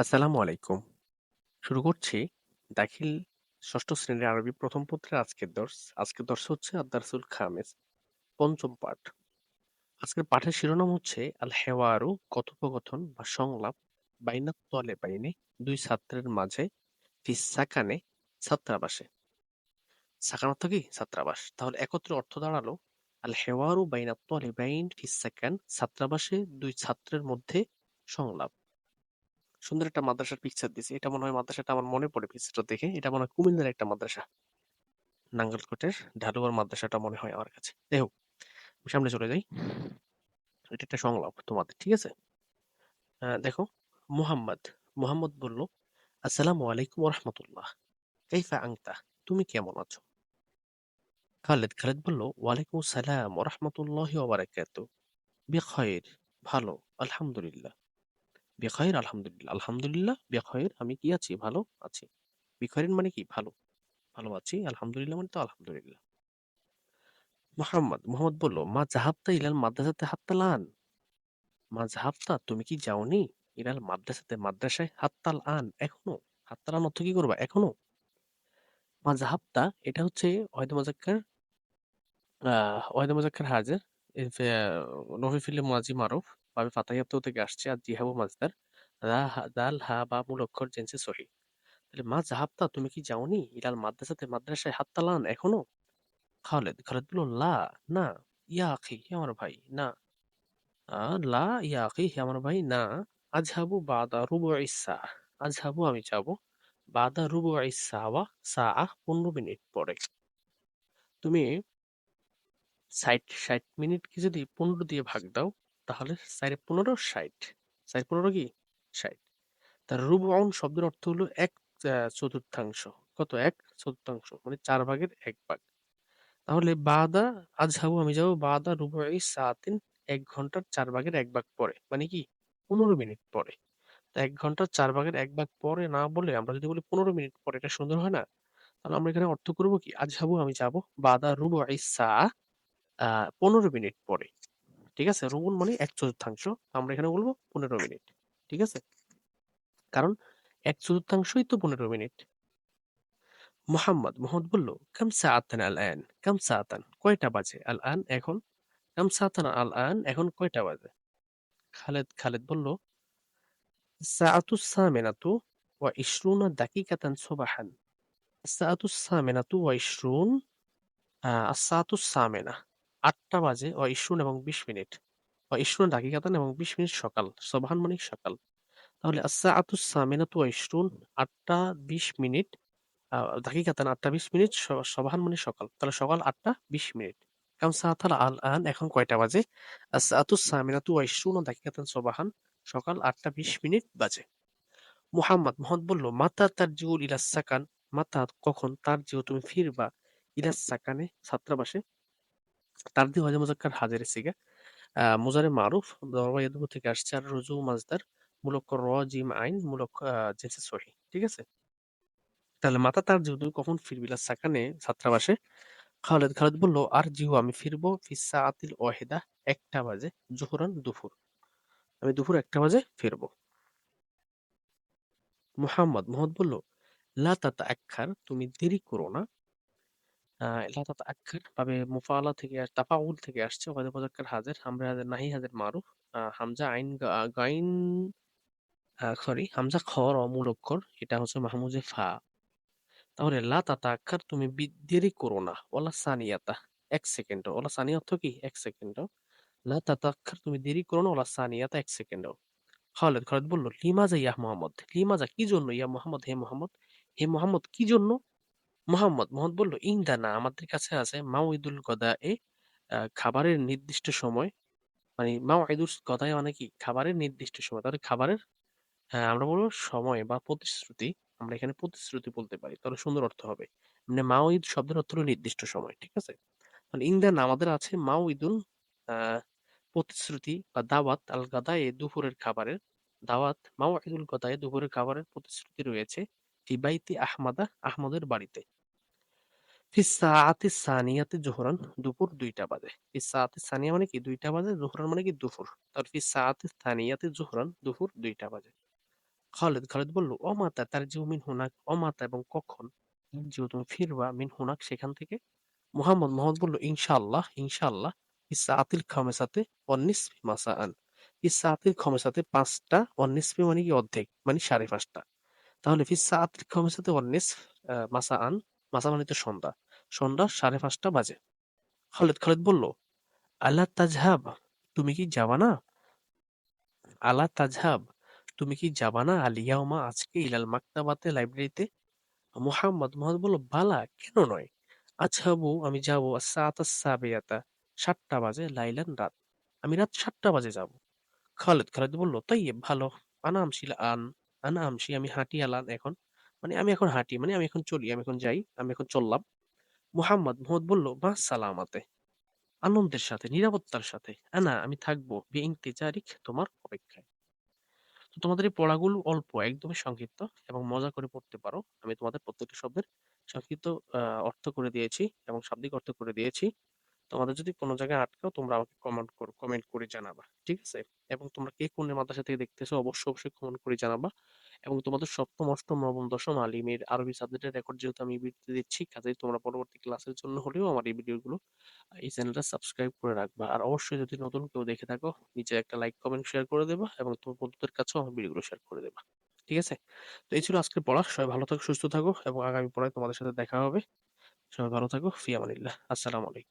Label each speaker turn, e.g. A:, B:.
A: আসসালামু আলাইকুম। শুরু করছি দাখিল ষষ্ঠ শ্রেণির আরবি প্রথম পত্রের আজকের দর্শ আজকের দর্শ হচ্ছে আদ-দারসুল খামিস, পঞ্চম পাঠ। আজকের পাঠের শিরোনাম হচ্ছে আল হেওয়ারু কথোপকথন বা সংলাপ বাইনাত তলেবাইনে দুই ছাত্রের মাঝে ফিস সাকানে ছাত্রাবাসে। সাকান অর্থ কি? ছাত্রাবাস। তাহলে একত্রে অর্থ দাঁড়াল আল হেওয়ারু বাইনাত তলেবাইন ফিস সাকান ছাত্রাবাসে দুই ছাত্রের মধ্যে সংলাপ। সুন্দর একটা মাদ্রাসার পিকচার দিছে। এটা মনে হয় মাদ্রাসাটা আমার মনে পড়ে পিকচারটা দেখে। এটা মনে হয় কুমিল্লার একটা মাদ্রাসা। নাঙ্গলকোটের ঢালুয়ার মাদ্রাসাটা মনে হয় আমার কাছে। হোক, সামনে চলে যাই। এটা একটা সংলাপ তোমাদের, ঠিক আছে? দেখো, মুহাম্মদ মুহাম্মদ বলল, আসসালামু আলাইকুম রহমতুল্লাহ কাইফা আংতা তুমি কেমন আছো? খালেদ খালেদ বলল, ওয়ালাইকুম আসসালাম রহমতুল্লাহি বিখয়ের ভালো আলহামদুলিল্লাহ বেখয়ের আলহামদুলিল্লাহ। আলহামদুলিল্লাহ বেখয়ের আমি কি আছি? ভালো আছি। বিখয়ের মানে কি? ভালো। ভালো আছি, আলহামদুলিল্লাহ মানে তো আলহামদুলিল্লাহ। মোহাম্মদ মোহাম্মদ বলল, মা জাহাবতা ইলাল মাদ্রাসাতে হাত্তালান মা জাহাবতা, তুমি কি যাওনি? ইলাল মাদ্রাসাতে, মাদ্রাসায় হাত্তাল আন এখনও? হাত্তাল আন অর্থ কি করবা, এখনও? মা জাহাবতা, এটা হচ্ছে ওয়াহিদ মুজাক্কার ওয়াহিদ মুজাক্কার হাজির নফি ফিল্ম মাজি মারুফ বাবে ফাতাহিয়াত থেকে আসছে আর জিহাবু মাজদার দাল, হা, বা মূল অক্ষর জেন্সে সহি। তাহলে মা জাহাবতা তুমি কি যাওনি? ইলাল মাদ্রাসাতে মাদ্রাসায় হাত্তালান এখনও? খালেদ খালেদ বলল, লা, না, ইয়া আখি, হে আমার ভাই, না। লা, ইয়া আখি, হে আমার ভাই, না। আজহাবু বাদা রুবু ইসা আজহাবু আমি যাব। বাদা রুবু ইসাওয়া সা পনেরো মিনিট পরে। তুমি ষাট ষাট মিনিটকে যদি পনেরো দিয়ে ভাগ দাও তাহলে চারে পনেরো ষাট। চার পনেরো কি? ষাট। তার রুবউন শব্দের অর্থ হলো এক চতুর্থাংশ। কত? এক চতুর্থাংশ মানে চার ভাগের এক ভাগ। তাহলে বাদা আজহাবু আমি যাব বাদা রুবুই সাতিন এক ঘণ্টার চার ভাগের এক ভাগ পরে মানে কি? পনেরো মিনিট পরে। তা এক ঘণ্টার চার ভাগের এক ভাগ পরে না বলে আমরা যদি বলি পনেরো মিনিট পরে, এটা সুন্দর হয় না? তাহলে আমরা এখানে অর্থ করব কি? আজহাবু আমি যাব বাদা রুবুই সা আহ পনেরো মিনিট পরে। ঠিক আছে? রুবুন মানে এক চতুর্থাংশ। আমরা এখানে বলব পনেরো মিনিট, ঠিক আছে? কারণ এক চতুর্থাংশই তো পনেরো মিনিট। মোহাম্মদ মোহাম্মদ বলল, কাম সাআতান আল আন, কাম সাআতান, কয়টা বাজে? আল আন এখন, কাম সাআতান আল আন এখন কয়টা বাজে? খালেদ খালেদ বলল, সাআতু সামিনাতু ওয়া ইশরুনা দাকিকাতান সুবাহান। সাআতু সামিনাতু ওয়া ইশরুন সাআতু সামিনা। আটটা বাজে ওয়া ইশরুন এবং বিশ মিনিট। ওয়া ইশরুন দাকিকাতান এবং বিশ মিনিট সকাল, সুবহান মানে সকাল। তাহলে সাআতু সামিনাতু ওয়া ইশরুন আটটা বিশ মিনিট দাকিকাতান আটটা বিশ মিনিট সবাহান সকাল। তাহলে সকাল আটটা বিশ মিনিট। কাম সাহাতাল আল আন এখন কয়টা বাজে? আসাতু সামিনাতু ওয়াইশরুনা দাকিকাতান সবাহান সকাল আটটা বিশ মিনিট বাজে। মুহাম্মদ মোহাম্মদ বলল, মাতা তার জিউল ইলাস সাকান। মাতা, কখন? তার জিও তুমি ফিরবা ইলাস সাকানে ছাত্রাবাসে তার দিয়ে হজে মুজাক্কার হাজারে সিগা। আহ মুজারে মারুফ দরবা ইয়াদুবু থেকে আসছে আর রুজু মাজদার, মূলক র জিম আইন, মূলক জেন্সে সহি, ঠিক আছে? তাহলে মাতা তার তুমি কখন ফিরবি? ইলাস সাকানে ছাত্রাবাসে। খালেদ খালেদ বলল, আর জিহু, আমি ফিরবো ফিসা আতিল ওয়াহিদা, একটা বাজে, জোহরান দুপুর। আমি দুপুর একটা বাজে ফিরবো। মুহাম্মদ, মোহাম্মদ বলল, লা তাতা তুমি দেরি করো না। আহ, ভাবে থেকে তাফাউল থেকে আসছে। নাহি মারুফ। হামজা আইন গাইন সরি হামজা অক্ষর এটা হচ্ছে মাহমুজে ফা। তাহলে লা তুমি দেরি করো না। ওলা সানিয়াতা এক সেকেন্ড। ওলা সানিয়া অর্থ কি? এক সেকেন্ড। লা তাতাক্ষর তুমি দেরি করো না। ওলা সানিয়াতা এক সেকেন্ডও খালেদ খালেদ বলল লিমাজা ইয়া মোহাম্মদ লিমাজা কি জন্য? ইয়া মোহাম্মদ হে মোহাম্মদ হে মোহাম্মদ কি জন্য? মোহাম্মদ মোহাম্মদ বলল ইন্দানা আমাদের কাছে আছে মাউইদুল গদা এ খাবারের নির্দিষ্ট সময়। মানে মাউইদুল গদায় মানে কি? খাবারের নির্দিষ্ট সময়, তাহলে খাবারের হ্যাঁ আমরা বলব সময় বা প্রতিশ্রুতি, আমরা এখানে প্রতিশ্রুতি বলতে পারি, তাহলে সুন্দর অর্থ হবে। মানে মাউইদ শব্দের অর্থ হলো নির্দিষ্ট সময়, ঠিক আছে? মানে ইন্দানা আমাদের আছে মাউইদুল আহ প্রতিশ্রুতি বা দাওয়াত আল গাদায়ে দুপুরের খাবারের, দাওয়াত মাওয়াইদুল গাদায়ে দুপুরের খাবারের প্রতিশ্রুতি রয়েছে। ফি বাইতি আহমাদা আহমদের বাড়িতে। সানিয়াতে জোহরান দুপুর দুইটা বাজে। ফি সাআতি সানিয়া মানে কি? দুইটা বাজে জোহরান মানে কি? দুপুর। তার ফি সাআতি সানিয়াতে জোহরান দুপুর দুইটা বাজে। খালিদ, খালিদ বলল, "ও মাতা তারজিউ মিন হুনাক" "ও মাতা এবং কখন তারজিউ তুমি ফিরবা মিন হুনাক সেখান থেকে?" মুহাম্মদ, মুহাম্মদ বলল, "ইনশাআল্লাহ, ইনশাআল্লাহ ফি সাআতিল খামিসাতি নিসফি মাসাআন" ফি সাআতিল খামিসাতি ৫ টা ওয়ান নিসফি মানে কি অর্ধেক মানে ৫.৫ টা। তাহলে ফি সাআতিল খামিসাতি ওয়ান নিসফ আ মাসাআন, মাসা মানে তো সন্ধ্যা। সন্ধ্যা ৫.৫ টা বাজে। খালিদ, খালিদ বলল, "আলা তাযহাব" তুমি কি যাবা না? আলা তাযহাব তুমি কি যাবা না আল ইয়াউমা আজকে ইলাল মাকতাবাতে লাইব্রেরিতে? মোহাম্মদ মোহাম্মদ বলল, "বালা কেন নয়? আযহাবু আমি যাব আস-সাআতা আস-সাবিয়াতা ৭ বাজে লাইলান রাত। আমি রাত সাতটা বাজে যাব।" খালেদ খালেদ বলল, তাই ভালো। আনাম আমশিল আন আনা আমশি আমি হাঁটি আলান এখন। মানে আমি এখন হাঁটি মানে আমি এখন চলি, আমি এখন যাই, আমি এখন চললাম।" মুহাম্মদ, মুহাম্মদ বলল, মা সালামাতে আনন্দের সাথে, নিরাপত্তার সাথে। আনা আমি থাকব বি ইন্তিজারিক তোমার অপেক্ষায়। তো তোমাদের এই পড়াগুলো অল্প, একদমই সংক্ষিপ্ত এবং মজা করে পড়তে পারো। আমি তোমাদের প্রত্যেকটা শব্দের সংক্ষিপ্ত আ অর্থ করে দিয়েছি এবং শাব্দিক অর্থ করে দিয়েছি। তোমাদের যদি কোন জায়গায় আটকাও তোমরা আমাকে কমেন্ট করো কমেন্ট করে জানাবা। ঠিক আছে? এবং তোমরা কে কোন মাদ্রাসা থেকে দেখতেছো অবশ্যই, অবশ্যই কমেন্ট করে জানাবা। এবং তোমাদের সপ্তম, অষ্টম, নবম, দশম আলিমের আরবি সাবজেক্টের রেকর্ড যেহেতু আমি এই ভিডিওতে দিচ্ছি, কাজেই তোমরা পরবর্তী ক্লাসের জন্য হলেও আমার এই ভিডিওগুলো এই চ্যানেলটা সাবস্ক্রাইব করে রাখবা। আর অবশ্যই যদি নতুন কেউ দেখে থাকো, নিচে একটা লাইক, কমেন্ট, শেয়ার করে দেবা এবং তোমার বন্ধুদের কাছেও আমার ভিডিওগুলো শেয়ার করে দেবা। ঠিক আছে? তো এই ছিল আজকের পড়া। সবাই ভালো থাকো, সুস্থ থাকো এবং আগামী পড়ায় তোমাদের সাথে দেখা হবে। সবাই ভালো থাকো। ফি আমানিল্লাহ। আসসালামু আলাইকুম।